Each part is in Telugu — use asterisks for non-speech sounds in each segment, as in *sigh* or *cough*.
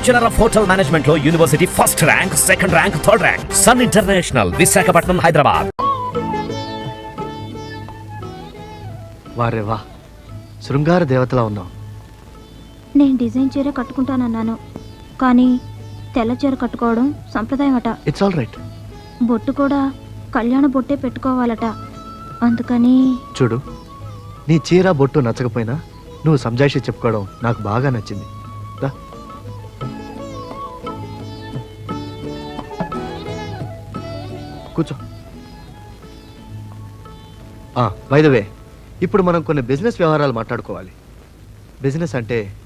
బ్యాచులర్ ఆఫ్ హోటల్ మేనేజ్మెంట్లో university first rank second rank third rank. Sun International Visakhapatnam Hyderabad. వారే వా. శృంగార దేవతలా ఉన్నావు. నేను డిజైన్ చీర కట్టుకుంటానన్నాను. కానీ తెల్ల చీర కట్టుకోవడం సంప్రదాయం అట ఇట్స్ ఆల్ రైట్ బొట్టు కూడా కళ్యాణ బొట్టే పెట్టుకోవాలట. అందుకని చూడు నీ చీర బొట్టు నచ్చకపోయినా నువ్వు సంజాయిషి చెప్పుకోవడం నాకు బాగా నచ్చింది. కూర్చో. వే ఇప్పుడు మనం కొన్ని బిజినెస్ వ్యవహారాలు మాట్లాడుకోవాలి. బిజినెస్ అంటే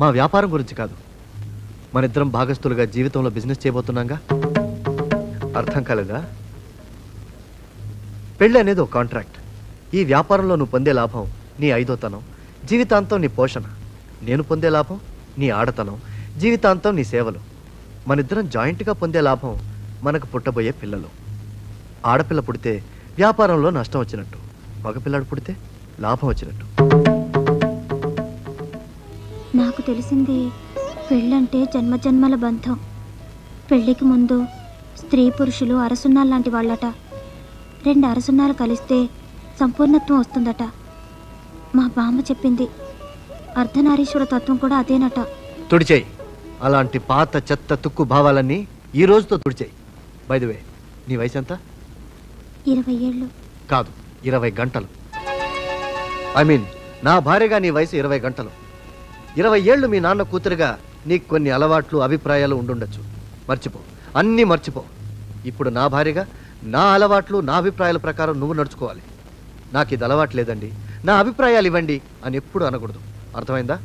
మా వ్యాపారం గురించి కాదు. మన ఇద్దరం భాగస్తులుగా జీవితంలో బిజినెస్ చేయబోతున్నాగా? అర్థం కాలేదా? పెళ్ళి అనేది ఒక కాంట్రాక్ట్ ఈ వ్యాపారంలో నువ్వు పొందే లాభం నీ ఐదోతనం జీవితాంతం నీ పోషణ. నేను పొందే లాభం నీ ఆడతనం జీవితాంతం నీ సేవలు. మనిద్దరం జాయింట్గా పొందే లాభం మనకు పుట్టబోయే పిల్లలు. ఆడపిల్ల పుడితే వ్యాపారంలో నష్టం వచ్చినట్టు మగపిల్లాడు పుడితే లాభం వచ్చినట్టు. నాకు తెలిసింది పెళ్ళంటే జన్మజన్మల బంధం. పెళ్ళికి ముందు స్త్రీ పురుషులు అరసున్నాలు లాంటి వాళ్ళట. రెండు అరసున్నాలు కలిస్తే సంపూర్ణత్వం వస్తుందట. మా బామ్మ చెప్పింది అర్ధనారీశ్వర తత్వం కూడా అదేనట. తుడిచేయి. అలాంటి పాత చెత్త తుక్కు భావాలన్నీ ఈ రోజుతో తుడిచేయి. వే నీ వయసు ఎంత ఇరవై ఏళ్ళు. కాదు ఇరవై గంటలు. ఐ మీన్ నా భార్యగా నీ వయసు ఇరవై గంటలు. ఇరవై ఏళ్ళు మీ నాన్న కూతురుగా నీకు కొన్ని అలవాట్లు అభిప్రాయాలు ఉండుండొచ్చు. మర్చిపో అన్నీ మర్చిపో. ఇప్పుడు నా భార్యగా నా అలవాట్లు నా అభిప్రాయాల ప్రకారం నువ్వు నడుచుకోవాలి. నాకు ఇది అలవాటు లేదండి. నా అభిప్రాయాలు ఇవ్వండి అని ఎప్పుడు అనకూడదు. అర్థమైందా?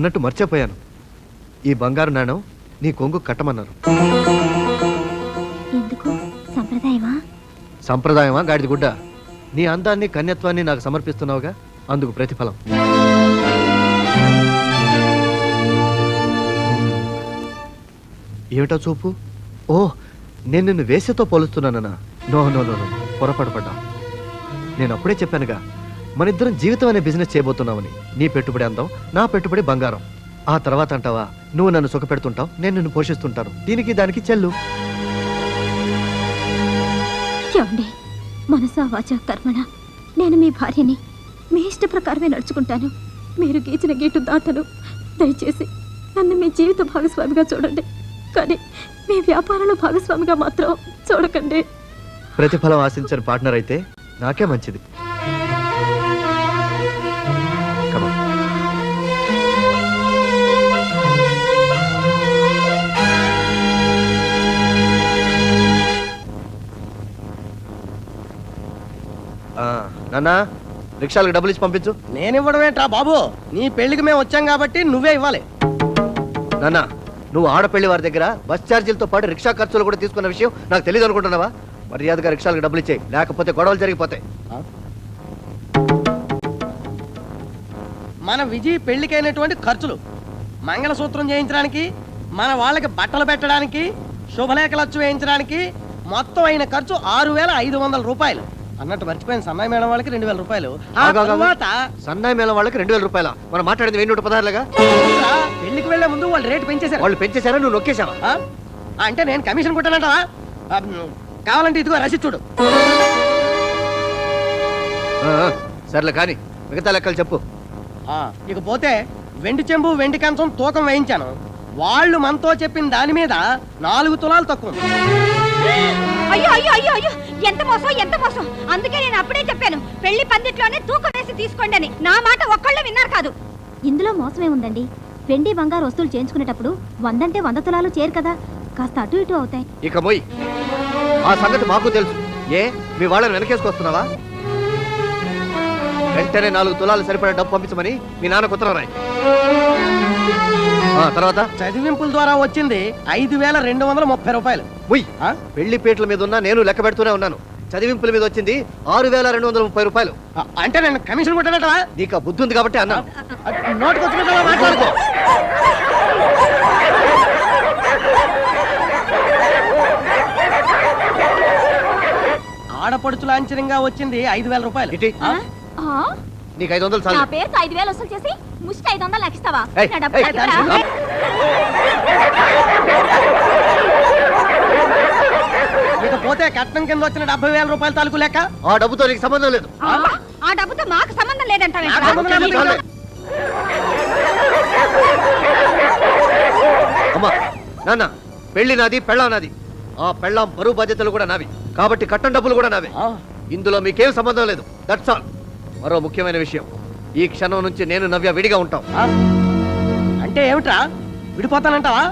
అన్నట్టు మర్చిపోయాను. ఈ బంగారు నాణం నీ కొంగు కట్టమన్నారు. ఎందుకు? సంప్రదాయమా? సంప్రదాయమా గాడిద గుడ్డ? నీ అందాన్ని కన్యత్వాన్ని నాకు సమర్పిస్తున్నావుగా? అందుకు ప్రతిఫలం. ఏమిటో చూపు? ఓ నేను నిన్ను వేసేతో పోలుస్తున్నానన్నా. నో నో నో నో పొరపాటు పడ్డా నేను అప్పుడే చెప్పానుగా మన ఇద్దరం జీవితం అనే బిజినెస్ చేయబోతున్నామని. నీ పెట్టుబడి అందం నా పెట్టుబడి బంగారం. ఆ తర్వాత అంటావా నువ్వు నన్ను సుఖపెడుతుంటావు నేను నిన్ను పోషిస్తుంటాను. దీనికి దానికి చెల్లు. మనసా వాచా కర్మణ. నేను మీ భార్యని మీ ఇష్ట ప్రకారమే నడుచుకుంటాను. మీరు గీచిన గీటు దాటను. దయచేసి నన్ను మీ జీవిత భాగస్వామిగా చూడండి. కానీ మీ వ్యాపారంలో భాగస్వామిగా మాత్రం చూడకండి. ప్రతిఫలం ఆశించని పార్ట్నర్ అయితే నాకే మంచిది. నాన్నా రిక్షాలకు డబ్బులు ఇచ్చి పంపించు. నేను ఇవ్వడమేంట్రా బాబు? నీ పెళ్ళికి మేము వచ్చాం కాబట్టి నువ్వే ఇవ్వాలి. నాన్న నువ్వు ఆడపెళ్ళి వారి దగ్గర బస్ ఛార్జీలతో పాటు రిక్షా ఖర్చులు కూడా తీసుకున్న విషయం నాకు తెలియదు అనుకుంటున్నావా? మర్యాదగా రిక్షాలకు డబ్బులు ఇచ్చేయి. లేకపోతే గొడవలు జరిగిపోతాయి. మన విజయ్ పెళ్ళికైనటువంటి ఖర్చులు. మంగళసూత్రం చేయించడానికి మన వాళ్ళకి బట్టలు పెట్టడానికి శుభలేఖలు అచ్చు వేయించడానికి మొత్తం అయిన ఖర్చు ఆరు వేల ఐదు వందల రూపాయలు. అన్నట్టు మర్చిపోయిన సన్నాయి మేడం వాళ్ళకి రెండు వేల రూపాయలు. ఆ ఆగు, ఆగు, ఆగు. తర్వాత సన్నాయి మేళం వాళ్ళకి రెండు వేల రూపాయల? మనం మాట్లాడింది వెయ్యి నూట పదహారులుగా? పెళ్ళికి వెళ్ళే ముందు వాళ్ళు రేటు పెంచేశారు. వాళ్ళు పెంచేశారా? నువ్వు నొక్కేశావా? ఆ? అంటే నేను కమిషన్ కొట్టానంటావా ఆ, కావాలంటే ఇదిగో రసీదు చూడు. ఆ, ఆ, సర్లే కానీ మిగతా లెక్కలు చెప్పు. ఆ, ఇకపోతే వెండి చెంబు వెండి కంచం తూకం వేయించాను. వాళ్ళు మనతో చెప్పిన దాని మీద నాలుగు తులాలు తక్కువ ఉంది. అయ్యో అయ్యో అయ్యో అయ్యో. ఎంత మోసం ఎంత మోసం? అందుకే నేను అప్పుడే చెప్పాను పెళ్ళి పందిట్లోనే తూకం వేసి తీసుకోండి అని నా మాట ఒక్కళ్ళు విన్నారు కాదు. ఇందులో మోసమే ఉందండి. వెండి బంగారు వస్తువులు చేయించుకునేటప్పుడు వందంటే వంద తులాలు చేరు కదా. కాస్త అటు ఇటు అవుతాయి. ఇక మొయ్. ఆ సంగతి మాకు తెలుసు. ఏ మీ వాళ్ళని వెనకేసుకొస్తున్నావా? వెంటనే నాలుగు తులాలు సరిపడే డబ్బు పంపించమని మీ నాన్న ఉత్తరం రాయి తర్వాత? చదివింపుల ద్వారా వచ్చింది ఐదు వేల రెండు వందల ముప్పై రూపాయలు. ఆ? పెళ్ళి పీటల మీద ఉన్నా నేను లెక్క పెడుతూనే ఉన్నాను. చదివింపుల మీద వచ్చింది ఆరు వేల రెండు వందల ముప్పై రూపాయలు. అంటే నేను కమిషన్ కొట్టానటవా నీకు ఆ బుద్ధి ఉంది కాబట్టి అన్నా వచ్చినట్టు మాట్లాడుకో? ఆడపడుచు లాంఛనంగా వచ్చింది ఐదు వేల రూపాయలు? నీకు ఐదు వందలు ఐదు వేలు వసూలు చేసి ముష్టి ఐదు వందలు నాకు ఇస్తావా ఏయ్, నా డబ్బు ఏయ్, నాకు ఇవ్వరా? దాని- ఇకపోతే కట్నం కింద వచ్చిన డెబ్బై వేల రూపాయల తాలూకు లెక్క? ఆ డబ్బుతో నీకు సంబంధం లేదు. ఆ? ఆ డబ్బుతో మాకు సంబంధం లేదంటావా నాకు సంబంధం లేదు. చాలే. అమ్మా నాన్న పెళ్ళి నాది పెళ్ళాం నాది. ఆ పెళ్ళాం బరువు బాధ్యతలు కూడా నావి. కాబట్టి కట్టం డబ్బులు కూడా నావే. ఇందులో మీకేం సంబంధం లేదు. దట్స్ ఆల్ మరో ముఖ్యమైన విషయం. ఈ క్షణం నుంచి నేను నవ్య విడిగా ఉంటాం? అంటే ఏమిట్రా? విడిపోతానంటావా?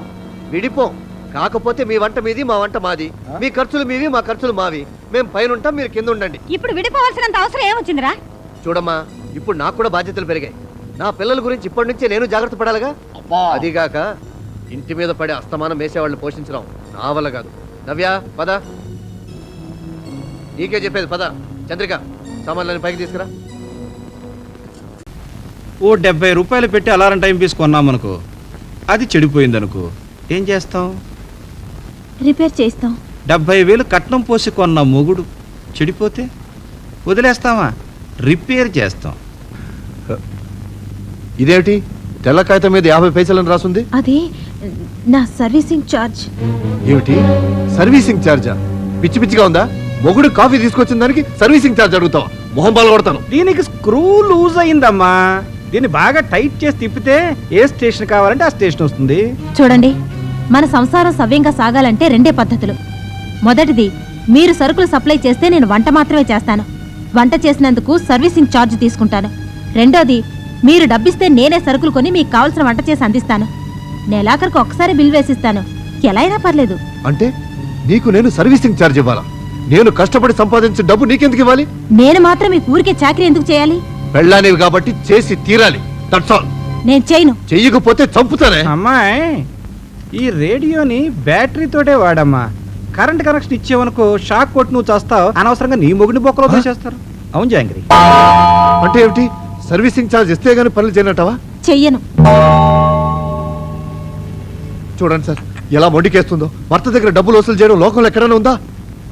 విడిపో. కాకపోతే మీ వంట మీది మా వంట మాది. మీ ఖర్చులు మీవి మా ఖర్చులు మావి. మేము పైన ఉంటాం మీరు కింద ఉండండి ఇప్పుడు విడిపోవాల్సినంత అవసరం ఏమొచ్చిందిరా? చూడమ్మా ఇప్పుడు నాకు కూడా బాధ్యతలు పెరిగాయి. నా పిల్లల గురించి ఇప్పటి నుంచే నేను జాగ్రత్త పడాలిగా? అదిగాక ఇంటి మీద పడే అస్తమానం వేసేవాళ్ళని పోషించడం నా వల్ల కాదు. నవ్య పద. నీకే చెప్పేది పద. చంద్రిక సామాన్లని పైకి తీసుకురా. ఓ డెబ్బై రూపాయలు పెట్టి అలారం టైం పీస్ కొన్నామనుకో అది చెడిపోయిందనుకో ఏం చేస్తాం? రిపేర్ చేస్తాం. డెబ్బై వేలు కట్నం పోసి కొన్న మొగుడు చెడిపోతే వదిలేస్తామా? రిపేర్ చేస్తాం. ఇదేమిటి? తెల్ల కాగితం మీద యాభై పైసలని రాసుంది? అది నా సర్వీసింగ్ ఛార్జ్ ఏమిటి? సర్వీసింగ్ ఛార్జా పిచ్చి పిచ్చిగా ఉందా? మొగుడు కాఫీ తీసుకొచ్చిన దానికి సర్వీసింగ్ ఛార్జ్ అడుగుతావా? మొహం పాలు కొడతాను. దీనికి స్క్రూ లూజ్ అయిందమ్మా. దీన్ని బాగా టైట్ చేసి తిప్పితే ఏ స్టేషన్ కావాలంటే ఆ స్టేషన్ వస్తుంది. చూడండి మన సంసారం సవ్యంగా సాగాలంటే రెండే పద్ధతులు. మొదటిది మీరు సరుకులు సప్లై చేస్తే నేను వంట మాత్రమే చేస్తాను. వంట చేసినందుకు సర్వీసింగ్ ఛార్జ్ తీసుకుంటాను. రెండోది మీరు డబ్బిస్తే నేనే సరుకులు కొని మీకు కావాల్సిన వంట చేసి అందిస్తాను. నెలాఖరికి ఒక్కసారి బిల్ వేసిస్తాను. ఎలా అయినా పర్లేదు. అంటే నీకు నేను సర్వీసింగ్ ఛార్జ్ ఇవ్వాలా? నేను కష్టపడి సంపాదించిన డబ్బు నీకెందుకు ఇవ్వాలి? నేను మాత్రం మీకు ఊరికే చాకరీ ఎందుకు చేయాలి? పెళ్ళానివి కాబట్టి చేసి తీరాలి. దట్స్ ఆల్ నేను చేయను. చెయ్యకపోతే చంపుతానే. అమ్మాయి ఈ రేడియోని బ్యాటరీతోటే వాడమ్మా. కరెంట్ కనెక్షన్ ఇచ్చేవనుకో షాక్ కొట్టి నువ్వు చేస్తావు. అనవసరంగా నీ మొగుడిని బొక్కలో తీసేస్తారు అవును జాంగ్రీ. అంటే ఏమిటి? సర్వీసింగ్ ఛార్జ్ ఇస్తే గానీ పనులు చేయనట్టవా? చెయ్యను. చూడండి సార్ ఎలా మొండికేస్తుందో. భర్త దగ్గర డబ్బులు వసూలు చేయడం లోకంలో ఎక్కడైనా ఉందా?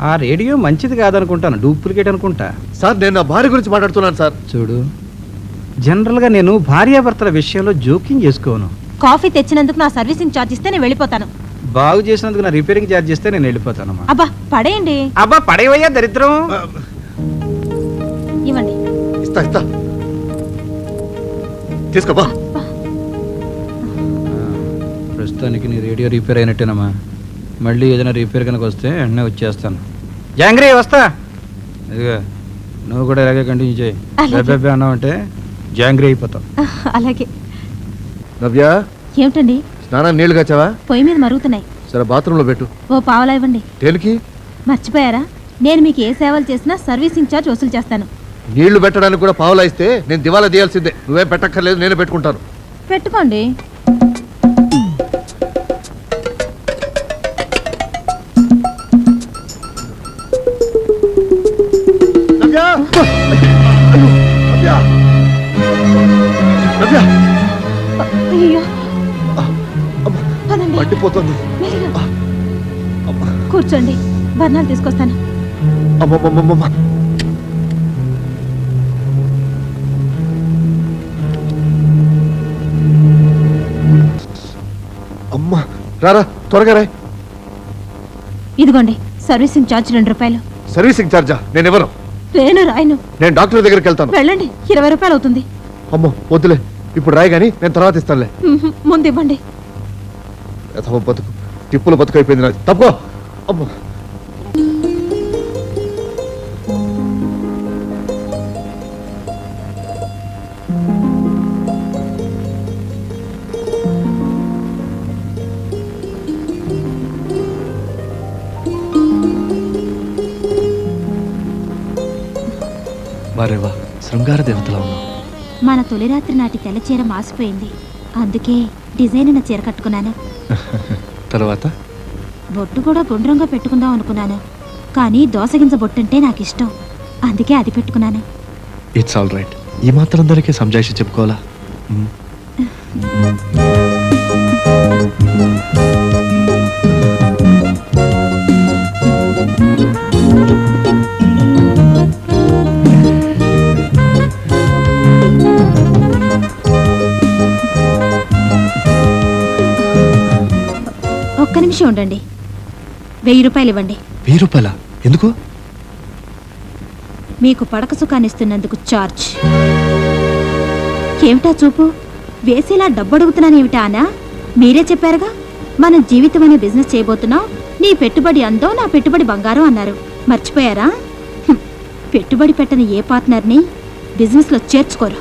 ఆ రేడియో మంచిది కాదనుకుంటాను డూప్లికేట్ అనుకుంటా. సార్ నేను నా భార్య గురించి మాట్లాడుతున్నాను సార్. చూడు జనరల్గా నేను భార్యాభర్తల విషయంలో జోక్యం చేసుకోను. కాఫీ తెచ్చినందుకు నా సర్వీసింగ్ ఛార్జ్ ఇస్తే నేను వెళ్ళిపోతాను. బాగు చేసినందుకు నా రిపేరింగ్ ఛార్జ్ చేస్తే నేను వెళ్ళిపోతానమ్మా అబ్బా పడేయండి. అబ్బా పడేవయ్యా దరిద్రం. ఇవ్వండి. ఇస్తా ఇస్తా. తీసుకోబా ప్రస్తుతానికి నీ రేడియో రిపేర్ అయినట్టేనమ్మా. మళ్ళీ ఏదైనా రిపేర్ కనుక వస్తే వెంటనే వచ్చేస్తాను. జాంగ్రీ వస్తా. ఇదిగో నువ్వు కూడా ఇలాగే కంటిన్యూ చేయి. అలాగే. బెబ్బెబ్బే అన్నావంటే జాంగ్రీ అయిపోతావు. అలాగే. నవ్య? ఏమిటండి? స్నానం నీళ్ళు కాచావా? పొయ్యి మీద మరుగుతున్నాయి. సరే బాత్రూంలో పెట్టు. ఓ పావలా ఇవ్వండి. దేనికి మర్చిపోయారా? నేను మీకు ఏ సేవలు చేసినా సర్వీసింగ్ ఛార్జ్ వసూలు చేస్తాను. నీళ్ళు పెట్టడానికి కూడా పావులా ఇస్తే నేను దివాలా తీయాల్సిందే. నువ్వేం పెట్టక్కర్లేదు నేనే పెట్టుకుంటాను. పెట్టుకోండి. అయ్యో మండిపోతుంది. కూర్చోండి బర్ణాలు తీసుకొస్తాను. అమ్మ రారా త్వరగా రాయ్. ఇదిగోండి సర్వీసింగ్ ఛార్జ్ రెండు రూపాయలు. సర్వీసింగ్ ఛార్జా? నేను ఇవ్వను నేను రాయను. నేను డాక్టర్ దగ్గరికి వెళ్తాను. వెళ్ళండి ఇరవై రూపాయలు అవుతుంది. అమ్మో వద్దులే. ఇప్పుడు రాయి కానీ నేను తర్వాత ఇస్తానులే. మ్మ్, ముందు ఇవ్వండి. యథమ బతుకు టిప్పుల బతుకు అయిపోయింది నాది. తప్పుకో. అమ్మో వారేవా శృంగార దేవతలా ఉన్నావు? మన తొలి రాత్రి నాటి తెల్ల చీర మాసిపోయింది. అందుకే డిజైన్ ఉన్న చీర కట్టుకున్నాను. *laughs* తర్వాత? బొట్టు కూడా గుండ్రంగా పెట్టుకుందాం అనుకున్నాను. కానీ దోసగింజ బొట్టుంటే నాకు ఇష్టం అందుకే అది పెట్టుకున్నాను. ఇట్స్ ఆల్ రైట్ ఈ మాత్రం అందరికీ సంజాయిషి చెప్పుకోవాలా? *laughs* ఒక్క నిమిషం ఉండండి. వెయ్యి రూపాయలు ఇవ్వండి. వెయ్యి రూపాయల? ఎందుకు? మీకు పడక సుఖాన్ని ఇస్తున్నందుకు చార్జ్. ఏమిటా చూపు? వేసేలా డబ్బు అడుగుతున్నాను ఏమిటా అనా మీరే చెప్పారుగా మనం జీవితం అనే బిజినెస్ చేయబోతున్నాం నీ పెట్టుబడి అందం నా పెట్టుబడి బంగారం అన్నారు. మర్చిపోయారా? హ్మ్. పెట్టుబడి పెట్టని ఏ పార్ట్నర్ని బిజినెస్లో చేర్చుకోరు.